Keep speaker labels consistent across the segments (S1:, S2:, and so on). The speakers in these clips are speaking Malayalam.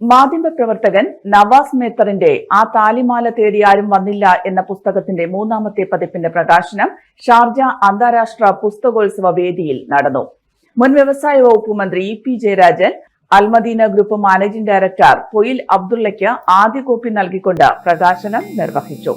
S1: മാധ്യമപ്രവർത്തകൻ നവാസ് മേത്തറിന്റെ ആ താലിമാല തേടി ആരും വന്നില്ല എന്ന പുസ്തകത്തിന്റെ മൂന്നാമത്തെ പതിപ്പിന്റെ പ്രകാശനം ഷാർജ അന്താരാഷ്ട്ര പുസ്തകോത്സവ വേദിയിൽ നടന്നു. മുൻ വ്യവസായ വകുപ്പ് മന്ത്രി E P Jayarajan Almadeena group managing director Poyil അബ്ദുള്ളയ്ക്ക് ആദ്യ കോപ്പി നൽകിക്കൊണ്ട് പ്രകാശനം നിർവഹിച്ചു.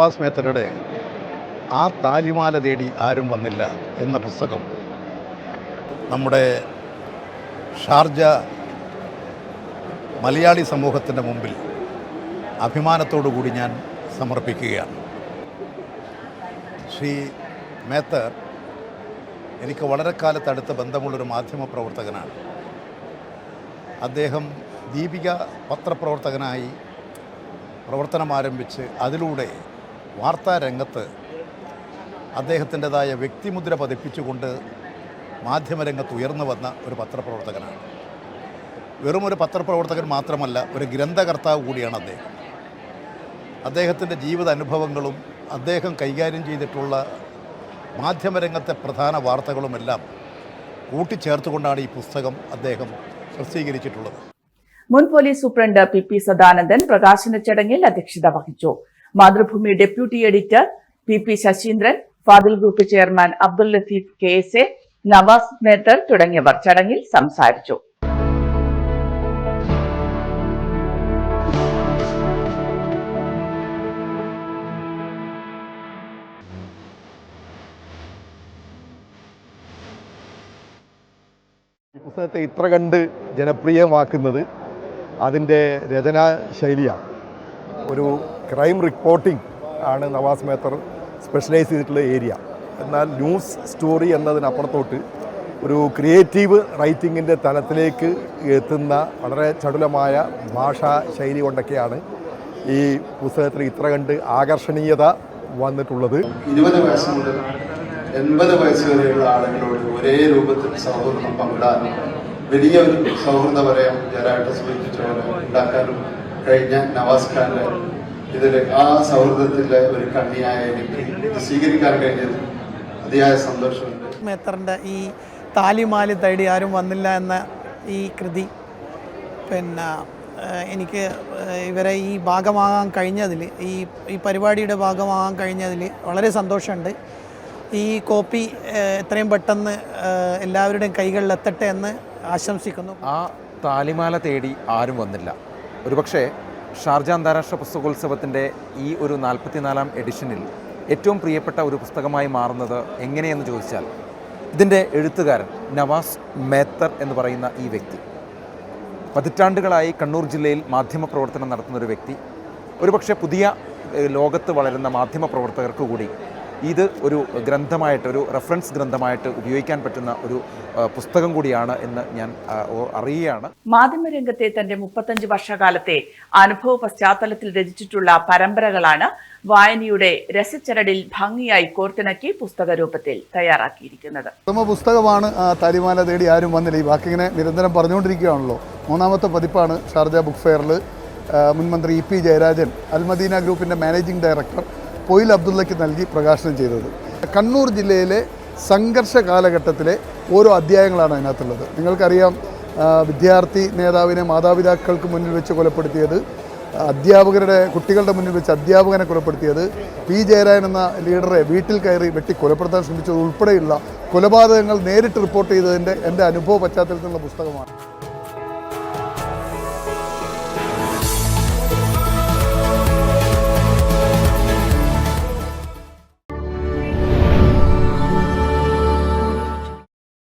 S2: നവാസ് മേത്തരുടെ ആ താലിമാല തേടി ആരും വന്നില്ല എന്ന പുസ്തകം നമ്മുടെ ഷാർജ മലയാളി സമൂഹത്തിന്റെ മുമ്പിൽ അഭിമാനത്തോടു കൂടി ഞാൻ സമർപ്പിക്കുകയാണ്. ശ്രീ മേത്തർ എനിക്ക് വളരെ കാലത്തടുത്ത ബന്ധമുള്ളൊരു മാധ്യമ പ്രവർത്തകനാണ്. അദ്ദേഹം ദീപിക പത്രപ്രവർത്തകനായി പ്രവർത്തനം ആരംഭിച്ച് അതിലൂടെ വാർത്താ രംഗത്ത് അദ്ദേഹത്തിന്റെതായ വ്യക്തിമുദ്ര പതിപ്പിച്ചുകൊണ്ട് മാധ്യമരംഗത്ത് ഉയർന്നു വന്ന ഒരു പത്രപ്രവർത്തകനാണ്. വെറും ഒരു പത്രപ്രവർത്തകൻ മാത്രമല്ല ഒരു ഗ്രന്ഥകർത്താവ് കൂടിയാണ് അദ്ദേഹം. അദ്ദേഹത്തിന്റെ ജീവിത അനുഭവങ്ങളും അദ്ദേഹം കൈകാര്യം ചെയ്തിട്ടുള്ള മാധ്യമരംഗത്തെ പ്രധാന വാർത്തകളുമെല്ലാം കൂട്ടിച്ചേർത്തുകൊണ്ടാണ് ഈ പുസ്തകം അദ്ദേഹം പ്രസിദ്ധീകരിച്ചിട്ടുള്ളത്.
S1: മുൻ police superintendent P P Sadanandan പ്രകാശന ചടങ്ങിൽ അധ്യക്ഷത വഹിച്ചു. Mathrubhumi deputy editor P P Saseendran Fadil group chairman Abdul Latheef K S A Navas Mether തുടങ്ങിയവർ ചടങ്ങിൽ സംസാരിച്ചു.
S3: പുസ്തകത്തെ ഇത്ര കണ്ട് ജനപ്രിയമാക്കുന്നത് അതിന്റെ രചനാ ശൈലിയാണ്. ഒരു ക്രൈം റിപ്പോർട്ടിംഗ് ആണ് നവാസ് മേത്തർ സ്പെഷ്യലൈസ് ചെയ്തിട്ടുള്ള ഏരിയ എന്നാൽ ന്യൂസ് സ്റ്റോറി എന്നതിനപ്പുറത്തോട്ട് ഒരു ക്രിയേറ്റീവ് റൈറ്റിങ്ങിന്റെ തലത്തിലേക്ക് എത്തുന്ന വളരെ ചടുലമായ ഭാഷാ ശൈലി കൊണ്ടൊക്കെയാണ് ഈ പുസ്തകത്തിൽ ഇത്ര കണ്ട് ആകർഷണീയത വന്നിട്ടുള്ളത്.
S4: ഇരുപത് വയസ്സ് മുതൽ എൺപത് വയസ്സ് വരെയുള്ള ആളുകളോട് ഒരേ രൂപത്തിൽ സൗഹൃദം പങ്കിടാനും വലിയൊരു സൗഹൃദ വലയം ജയരായിട്ട് ഉണ്ടാക്കാനും കഴിഞ്ഞ നവാസ് ഖാന്റെ ഇതിൽ ആ സൗഹൃദത്തിലെ ഒരു കണ്ണിയായ എനിക്ക് സ്വീകരിക്കാൻ കഴിഞ്ഞത് അതിയായ സന്തോഷമുണ്ട്.
S5: മേത്തറിന്റെ ഈ താലിമാലി തേടി ആരും വന്നില്ല എന്ന ഈ കൃതി. പിന്നെ എനിക്ക് ഇവരെ ഈ ഭാഗമാകാൻ കഴിഞ്ഞതിൽ ഈ ഈ പരിപാടിയുടെ ഭാഗമാകാൻ കഴിഞ്ഞതിൽ വളരെ സന്തോഷമുണ്ട്. ഈ കോപ്പി എത്രയും പെട്ടെന്ന് എല്ലാവരുടെയും കൈകളിൽ എത്തട്ടെ എന്ന് ആശംസിക്കുന്നു.
S6: ആ താലിമാല തേടി ആരും വന്നില്ല. ഒരുപക്ഷെ ഷാർജ അന്താരാഷ്ട്ര പുസ്തകോത്സവത്തിന്റെ ഈ ഒരു നാൽപ്പത്തിനാലാം എഡിഷനിൽ ഏറ്റവും പ്രിയപ്പെട്ട ഒരു പുസ്തകമായി മാറുന്നത് എങ്ങനെയെന്ന് ചോദിച്ചാൽ ഇതിന്റെ എഴുത്തുകാരൻ നവാസ് മേത്തർ എന്ന് പറയുന്ന ഈ വ്യക്തി. പതിറ്റാണ്ടുകളായി കണ്ണൂർ ജില്ലയിൽ മാധ്യമ പ്രവർത്തനം നടത്തുന്ന ഒരു വ്യക്തി. ഒരുപക്ഷെ പുതിയ ലോകത്ത് വളരുന്ന മാധ്യമ പ്രവർത്തകർക്ക് കൂടി ഇത് ഒരു ഗ്രന്ഥമായിട്ട് ഒരു റെഫറൻസ് ഗ്രന്ഥമായിട്ട് ഉപയോഗിക്കാൻ പറ്റുന്ന ഒരു പുസ്തകം കൂടിയാണ് എന്ന് ഞാൻ അറിയുകയാണ്.
S1: മാധ്യമരംഗത്തെ തന്റെ മുപ്പത്തഞ്ച് വർഷകാലത്തെ അനുഭവ പശ്ചാത്തലത്തിൽ രചിച്ചിട്ടുള്ള പരമ്പരകളാണ് വായനയുടെ രസച്ചരടിൽ ഭംഗിയായി കോർത്തിണക്കി പുസ്തക രൂപത്തിൽ തയ്യാറാക്കിയിരിക്കുന്നത്.
S3: പ്രഥമ പുസ്തകമാണ് താലിമാല തേടി ആരും വന്നില്ല. ഈ വാക്കിങ്ങനെ നിരന്തരം പറഞ്ഞുകൊണ്ടിരിക്കുകയാണല്ലോ. മൂന്നാമത്തെ പതിപ്പാണ് ഷാർജ ബുക്ക് ഫെയറിൽ മുൻമന്ത്രി ഇ പി ജയരാജൻ അൽമദീന ഗ്രൂപ്പിന്റെ മാനേജിംഗ് ഡയറക്ടർ പൊയിൽ അബ്ദുള്ളയ്ക്ക് നൽകി പ്രകാശനം ചെയ്തത്. കണ്ണൂർ ജില്ലയിലെ സംഘർഷ കാലഘട്ടത്തിലെ ഓരോ അധ്യായങ്ങളാണ് അതിനകത്തുള്ളത്. നിങ്ങൾക്കറിയാം വിദ്യാർത്ഥി നേതാവിനെ മാതാപിതാക്കൾക്ക് മുന്നിൽ വെച്ച് കൊലപ്പെടുത്തിയത് അധ്യാപകരുടെ കുട്ടികളുടെ മുന്നിൽ വെച്ച് അധ്യാപകനെ കൊലപ്പെടുത്തിയത് പി ജയരാജൻ എന്ന ലീഡറെ വീട്ടിൽ കയറി വെട്ടി കൊലപ്പെടുത്താൻ ശ്രമിച്ചത് ഉൾപ്പെടെയുള്ള കൊലപാതകങ്ങൾ നേരിട്ട് റിപ്പോർട്ട് ചെയ്തതിന്റെ എന്റെ അനുഭവ പശ്ചാത്തലത്തിലുള്ള പുസ്തകമാണ്.